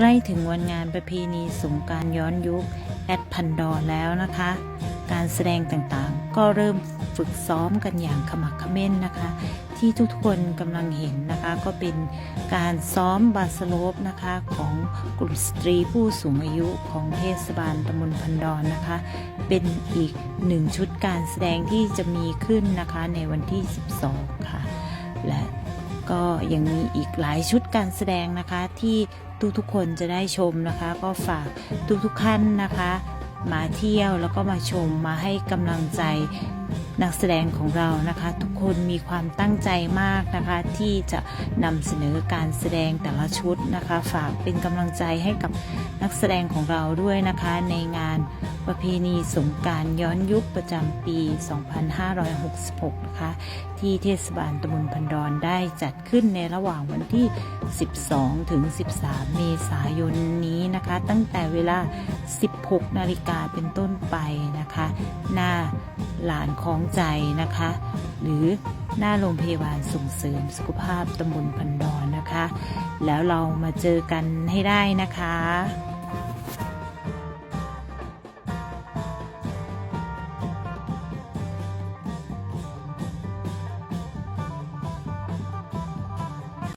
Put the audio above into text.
ใกล้ถึงวันงานประเพณีสงการย้อนยุคแอดพันดอนแล้วนะคะ การแสดงต่างๆ ก็เริ่มฝึกซ้อมกันอย่างขมักขม้นนะคะ ที่ทุกคนกำลังเห็นนะคะ ก็เป็นการซ้อมบาสโลปนะคะของกลุ่มสตรีผู้สูงอายุของเทศบาลตำบลพันดอนนะคะ เป็นอีกหนึ่งชุดการแสดงที่จะมีขึ้นนะคะในวันที่ 12 ค่ะ ก็ยังมีอีกหลายชุดการแสดงนะคะที่ทุกๆคนจะได้ชมนะคะ ก็ฝากทุกๆท่านนะคะ มาเที่ยวแล้วก็มาชมมาให้กำลังใจนักแสดงของเรานะคะ ทุกคนมีความตั้งใจมากนะคะ ที่จะนำเสนอการแสดงแต่ละชุดนะคะ ฝากเป็นกำลังใจให้กับนักแสดงของเราด้วยนะคะ ในงาน ประเพณีสงการย้อนยุคประจำปี 2566 นะคะ ที่เทศบาลตำบลพันดอนได้จัดขึ้นในระหว่างวันที่ 12 ถึง 13 เมษายนนี้นะคะ ตั้งแต่เวลา 16 นาฬิกาเป็นต้นไปนะคะ หน้าหลานคล้องใจนะคะ หรือหน้าโรงพยาบาลส่งเสริมสุขภาพตำบลพันดอนนะคะ แล้วเรามาเจอกันให้ได้นะคะ